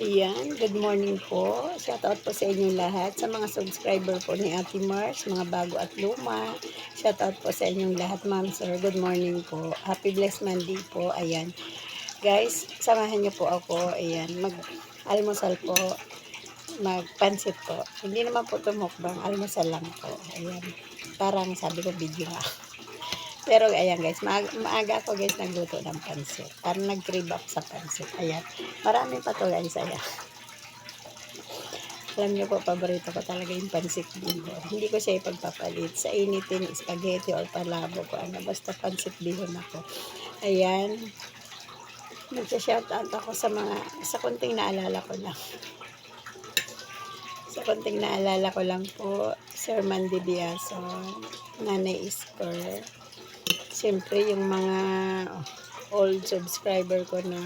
Ayan, good morning po. Shout out po sa inyong lahat. Sa mga subscriber po ni Ate Mars, mga bago at luma. Shout out po sa inyong lahat, ma'am, sir. Good morning po. Happy blessed Monday po. Ayan. Guys, samahan niyo po ako. Ayan, mag-almusal po. Magpansit po. Hindi naman po tumukbang. Almusal lang po. Ayan. Parang sabi ko video nga. Pero ayan guys, maaga, maaga ako guys nagluto ng pansit. Parang nag-crave ako sa pansit. Ayan. Marami pa to guys. Ayan. Alam niyo po, paborito ko talaga yung pansit bihon. Hindi ko siya ipagpapalit. Sa initin, spaghetti or palabo ko. Ano, basta pansit bihon ako. Ayan. Nagsha-shoutout ako sa mga, sa kunting naalala ko lang. Sa kunting naalala ko lang po, Sir Mandy Biason, Nanay Isker, Siyempre, yung mga old subscriber ko na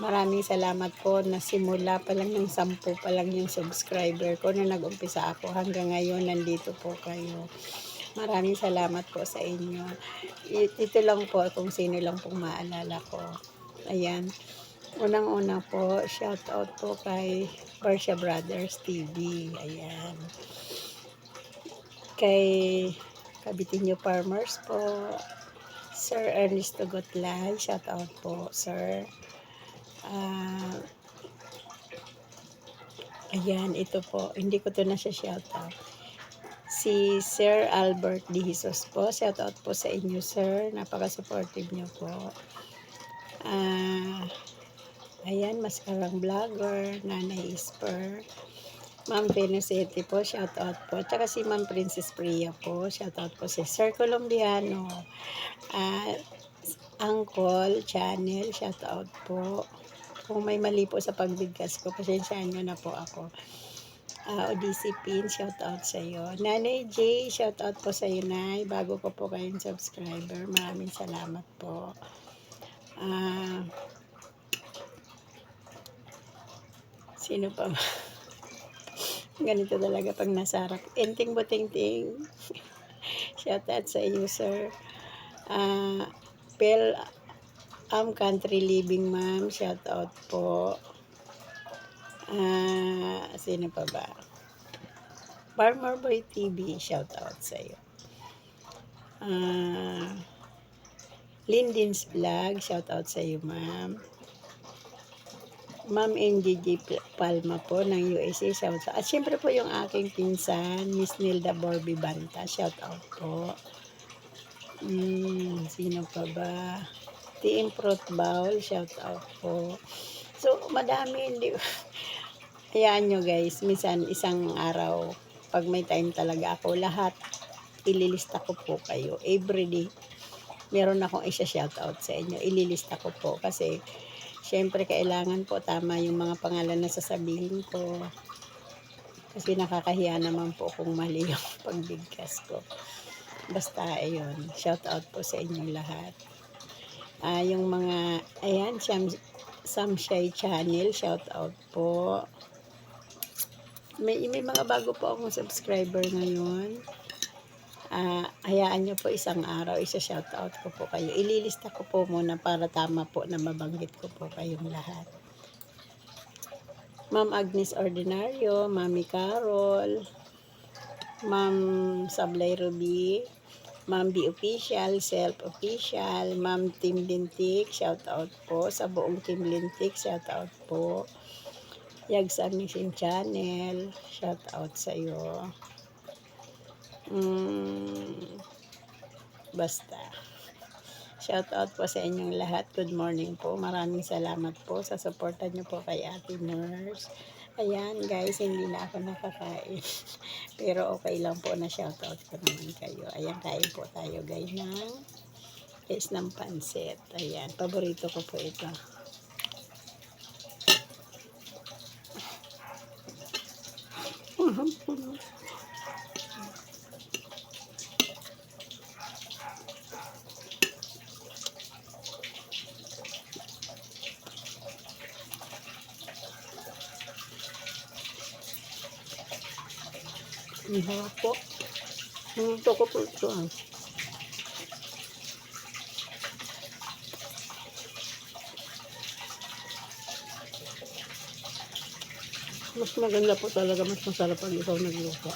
maraming salamat po na simula pa lang ng sampu pa lang yung subscriber ko na nag-umpisa ako hanggang ngayon nandito po kayo. Maraming salamat po sa inyo. Ito lang po kung sino lang pong maalala ko. Ayan. Unang-una po, shout out po kay Barsha Brothers TV. Ayan. Kay Kabitinyo Farmers po. Sir Ernesto Gotlay, shout out po, sir. Ah, ayan, ito po. Hindi ko to na siya shout out. Si Sir Albert D. Jesus po. Shout out po sa inyo, sir. Napaka-supportive niyo po. Ah, ayan, maskarang vlogger, Nanay Isper. Ma'am Venusete po, shout out po. Tsaka si Ma'am Princess Priya po, shout out po si Sir Colombiano. Ah, Uncle Channel, shout out po. Kung may mali po sa pagbigkas ko, pasensyaan nyo na po ako. Ah, Odyssey Pin, shout out sa iyo. Nanay J, shout out po sa iyo, Nay. Bago ko po kayong subscriber, maraming salamat po. Ah, sino pa ba? Ganito talaga pag nasarap. Enting buting-ting. Shout out sa iyo, sir. Ah, Pel Am Country Living Ma'am. Shout out po. Ah, sino pa ba? Farmer Boy TV. Shout out sa iyo. Ah, Lindin's Vlog. Shout out sa iyo, ma'am. Ma'am MJJ Palma po ng USA, shout out. At syempre po yung aking pinsan, Miss Nilda Borby Banta, shout out po. Hmm, sino pa ba? Team Fruit Bowl, shout out po. So, madami, hindi Hayaan nyo guys, minsan isang araw, pag may time talaga ako, lahat ililista ko po kayo. Everyday, meron akong isa shout out sa inyo. Ililista ko po kasi Siyempre, kailangan po tama yung mga pangalan na sasabihin ko. Kasi nakakahiya naman po kung mali yung pagbigkas ko. Basta, ayun. Shout out po sa inyong lahat. Ah, yung mga, ayan, Sam, Samshay Channel, shout out po. May, may mga bago po akong subscriber ngayon. Ah, hayaan nyo po isang araw, isa shoutout ko po kayo. Ililista ko po muna para tama po na mabanggit ko po kayong lahat. Ma'am Agnes Ordinario, Mami Carol, Ma'am Sablay Ruby, Ma'am B Official, Self Official, Ma'am Team Lintik, shoutout po. Sa buong Team Lintik, shoutout po. Yagsa Mission Channel, shoutout sa iyo. Mm, basta. Shout out po sa inyong lahat. Good morning po. Maraming salamat po sa suporta niyo po kay Ate Nurse. Ayan guys, hindi na ako nakakain. Pero okay lang po na shout out ko naman kayo. Ayan, kain po tayo guys ng is ng pansit. Ayan, paborito ko po ito. Ang harap po. Luto ko po ito. ah. Mas maganda po talaga, mas masarap pag ikaw nagluto.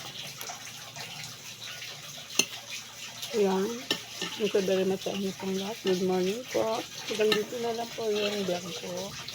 Ayan. Thank you very much sa. Good morning po. Hanggang dito na lang po yung vlog ko.